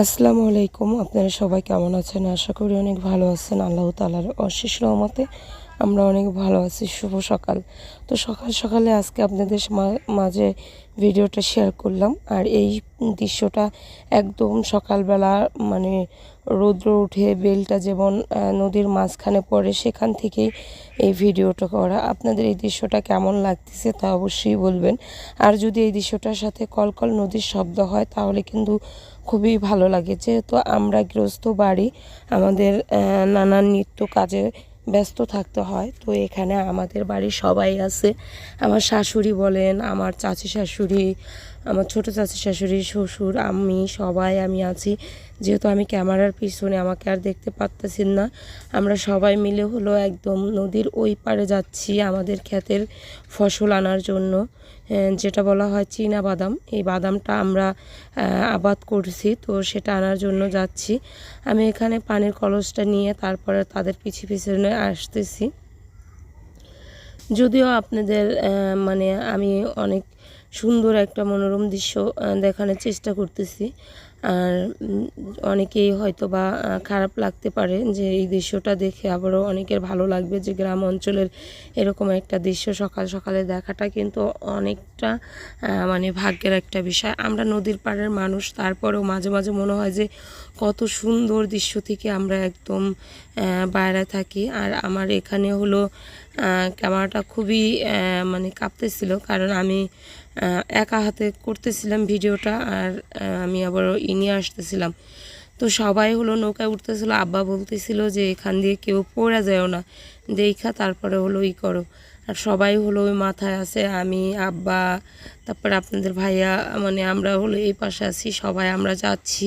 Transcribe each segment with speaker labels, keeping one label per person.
Speaker 1: আসসালামু আলাইকুম, আপনারা সবাই কেমন আছেন? আশা করি অনেক ভালো আছেন, আল্লাহ তালার অশেষ রহমতে আমরা অনেক ভালো আছি। শুভ সকাল। তো সকাল সকালে আজকে আপনাদের মাঝে ভিডিওটা শেয়ার করলাম। আর এই দৃশ্যটা একদম সকালবেলা মানে রৌদ্র উঠে বেলটা যেমন নদীর মাঝখানে পড়ে সেখান থেকেই এই ভিডিওটা করা। আপনাদের এই দৃশ্যটা কেমন লাগতেছে তা অবশ্যই বলবেন। আর যদি এই দৃশ্যটার সাথে কলকল নদীর শব্দ হয়, তাহলে কিন্তু খুবই ভালো লাগে। যেহেতু আমরা গৃহস্থ বাড়ি, আমাদের নানান নিত্য কাজে ব্যস্ত থাকতে হয়। তো এখানে আমাদের বাড়ির সবাই আছে। আমার শাশুড়ি বলেন, আমার চাচি শাশুড়ি আমার ছোট চাচি শাশুড়ি, শ্বশুর, আমি, সবাই আমি আছি। যেহেতু আমি ক্যামেরার পিছনে আমাকে আর দেখতে পারতেছেন না, আমরা সবাই মিলে হলো একদম নদীর ওই পারে যাচ্ছি আমাদের ক্ষেতের ফসল আনার জন্য। যেটা বলা হয় চীনা বাদাম। এই বাদামটা আমরা আবাদ করছি, তো সেটা আনার জন্য যাচ্ছি। আমি এখানে পানির কলসটা নিয়ে তারপরে তাদের পিছিয়ে পিছনে আসতেছি। যদিও আপনাদের মানে আমি অনেক সুন্দর একটা মনোরম দৃশ্য দেখানোর চেষ্টা করতেছি। আর অনেকেই হয়তো বা খারাপ লাগতে পারে যে এই দৃশ্যটা দেখে। আবারও অনেকের ভালো লাগবে যে গ্রাম অঞ্চলের এরকম একটা দৃশ্য সকাল সকালে দেখাটা কিন্তু অনেকটা মানে ভাগ্যের একটা বিষয়। আমরা নদীর পাড়ের মানুষ, তারপরেও মাঝে মাঝে মনে হয় যে কত সুন্দর দৃশ্য থেকে আমরা একদম বাইরে থাকি। আর আমার এখানে হলো ক্যামেরাটা খুবই মানে কাঁপতেছিল। কারণ আমি একা হাতে করতেছিলাম ভিডিওটা আর আমি আবারও নিয়ে আসতেছিলাম। তো সবাই হলো নৌকায় উঠতেছিল, আব্বা বলতেছিল যে এখান দিয়ে কেউ পড়ে যায়ও না, দেখা তারপরে হলো ই করো। আর সবাই হলো ওই মাথায় আছে, আমি, আব্বা তারপরে আপনাদের ভাইয়া মানে আমরা হলো এই পাশে আছি, সবাই আমরা যাচ্ছি।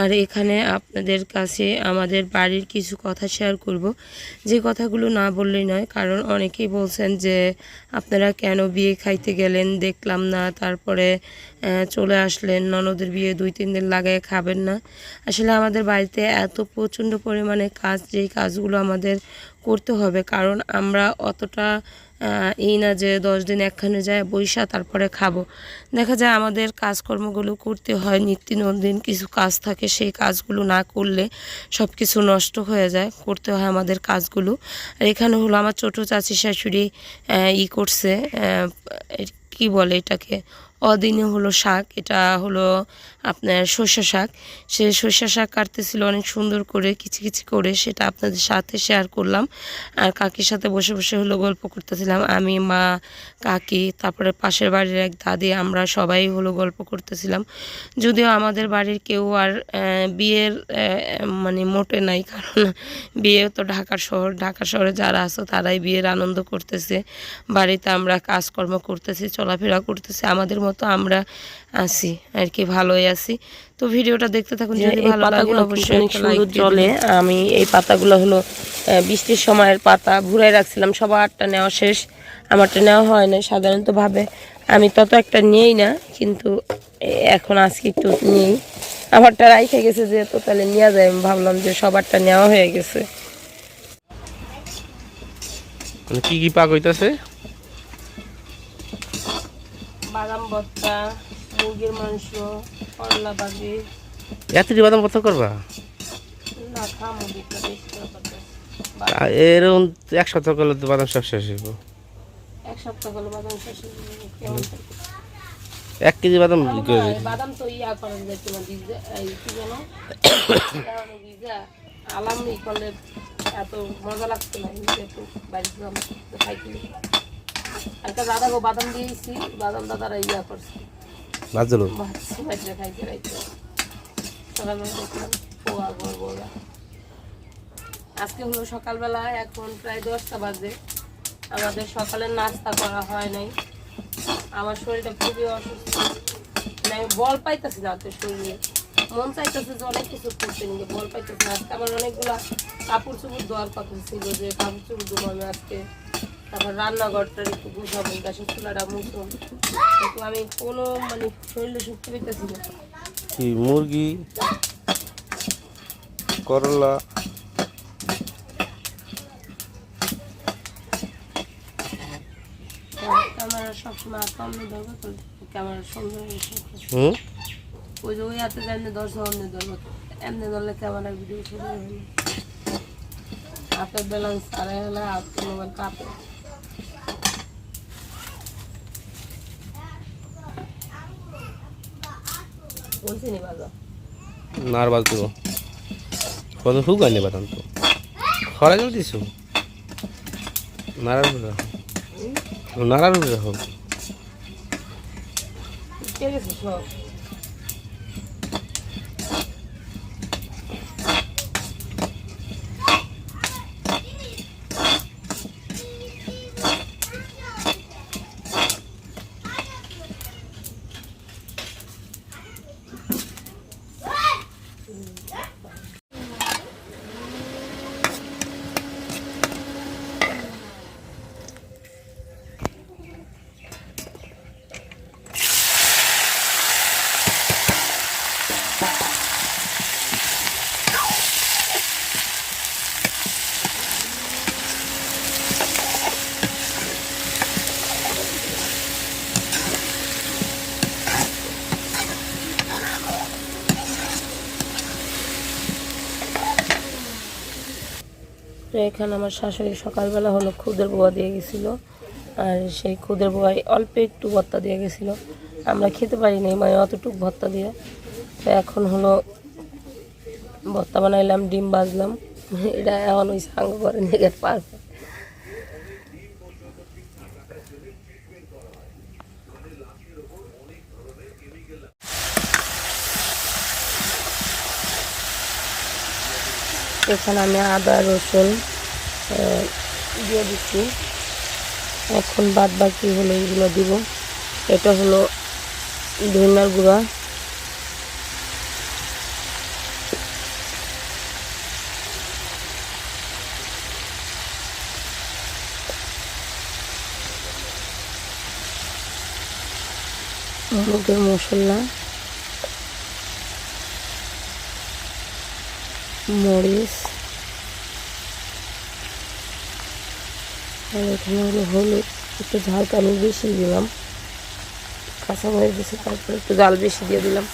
Speaker 1: আর এখানে আপনাদের কাছে আমাদের বাড়ির কিছু কথা শেয়ার করব। যে কথাগুলো না বললেই নয়, কারণ অনেকেই বলছেন যে, আপনারা কেন বিয়ে খাইতে গেলেন? দেখলাম না। তারপরে চলে আসলেন, ননদের বিয়ে দুই, তিন দিন লাগায় খাবেন না। আসলে আমাদের বাড়িতে এত প্রচণ্ড পরিমাণে কাজ, যেই কাজগুলো আমাদের করতে হবে, কারণ আমরা অতটা এই না যে দশ দিন একখানে যায় বৈশা, তারপরে খাব। দেখা যায় আমাদের কাজকর্মগুলো করতে হয় নিত্য নন্দিন কিছু কাজ থাকে, সেই কাজগুলো না করলে সব কিছু নষ্ট হয়ে যায়, করতে হয় আমাদের কাজগুলো। আর এখানে হলো আমার ছোটো চাচি শাশুড়ি ই করছে কি বলে এটাকে? অদিনে হলো শাক, এটা হলো আপনার সর্ষে শাক। সে সর্ষে শাক কাটতেছিল অনেক সুন্দর করে, কিচি কিচি করে, সেটা আপনাদের সাথে শেয়ার করলাম। আর কাকির সাথে বসে বসে হলো গল্প করতেছিলাম। আমি, মা, কাকি, তারপরে পাশের বাড়ির এক দাদি, আমরা সবাই হলো গল্প করতেছিলাম। যদিও আমাদের বাড়ির কেউ আর বিয়ের মানে মোটে নাই, কারণ বিয়ে তো ঢাকার শহর, ঢাকা শহরে যারা আছো তারাই বিয়ের আনন্দ করতেছে। বাড়িতে আমরা কাজকর্ম করতেছি, চলাফেরা করতেছি। আমাদের মতো আমরা আছি আর কি ভালোই আছি। তো ভিডিওটা দেখতে থাকুন যদি ভালো লাগে অবশ্যই অনেক সুন্দর জলে আমি এই পাতাগুলো হলো বৃষ্টির সময়ের পাতা ভুরাই রাখছিলাম। সবারটা নেওয়া শেষ। আমারটা নেওয়া হয় না সাধারণত ভাবে আমি তত একটা নিয়েই না কিন্তু এখন আজকে একটু নিই। আমারটা রাইখে গেছে যেহেতু তাহলে নেওয়া যায় আমি ভাবলাম যে সবারটা নেওয়া হয়ে গেছে।
Speaker 2: মানে কি কি পাক হইতাছে?
Speaker 1: বাদাম ভর্তা মুরগির মাংস করলা বাজি
Speaker 2: এতটি বাদাম কত করবা?
Speaker 1: না খা মুরগিটা বেশি করে করতে।
Speaker 2: আ- এরকম এক সপ্তাহ করলে তো বাদাম সব শেষ হইব।
Speaker 1: এক সপ্তাহ হলো বাদাম শেষ কেমন
Speaker 2: এক কেজি বাদাম করে
Speaker 1: বাদাম তো ইয়া করা যায় তোমার ভিজা এই কি কারণ ভিজা আলাম ই করলে এত মজা লাগতো না একটু বাড়ি গেলাম তো খাইছিলি একটা দাদা গো বাদাম দিয়েছি বাদাম দাদারা ইয়া করছে।
Speaker 2: ভাজলো
Speaker 1: ভাবছি বাড়িতে খাইতে রাইতে সকালবেলা দেখলাম পোয়া ঘর বড়া। আজকে হলো সকালবেলা এখন প্রায় দশটা বাজে। আমাদের সকালের নাস্তা করা হয় নাই। আমার শরীরটা খুবই অসুস্থ। মানে আমি বল পাইতেছি না তো শরীরে। মন চাইতেছে যে অনেক কিছু করতে নিয়ে বল পাইতেছি না। আজকে আমার অনেকগুলা কাপড় চোপড় দেওয়ার কথা ছিল যে কাপড় চোপড় দেবো আমি আজকে। তারপর রান্নাঘরটার একটু গুছাবো গ্যাসের চুলাটা মুছুন কিন্তু আমি কোনো মানে শরীরে শুকতে পেতেছি না।
Speaker 2: কি মুরগি করলা?
Speaker 1: ক্যামেরা সবসময় কম দরকার ক্যামেরা সুন্দর ওই যে ওই হাতে এমনি ধরছে ধরবো। এমনি ধরলে ক্যামেরার ভিডিও শুরু হবে হাতের ব্যালেন্স আর হলে হাত মোবাইল কাঁপে
Speaker 2: নার বাজ দিব কত হুক আনি বাদাম তো? খরা জল দিছু নারার উপরে
Speaker 1: তো এখানে আমার শাশুড়ি সকালবেলা হলো খুদের বোয়া দিয়ে গেছিল। আর সেই খুদের বোয়াই অল্প একটু ভত্তা দিয়ে গেছিল। আমরা খেতে পারি নাই মানে অতটুক ভত্তা দিয়ে। তো এখন হলো ভত্তা বানাইলাম, ডিম বাজলাম এটা এখন ওই সাঙ্গ করে নিয়ে পার এখানে আমি আদা, রসুন দিয়ে দিচ্ছি। এখন বাদ বাকি হলো এইগুলো দিব। এটা হলো ধনিয়ার গুঁড়া। হলুদের মশলা। মরিচ, আর এখানে হলো হলুদ, একটু ঝালটা আমি বেশি দিলাম, কাঁচামরিচ দিয়েছি তারপরে একটু জাল বেশি দিয়ে দিলাম।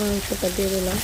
Speaker 1: মাংসটা দিয়ে দিলাম।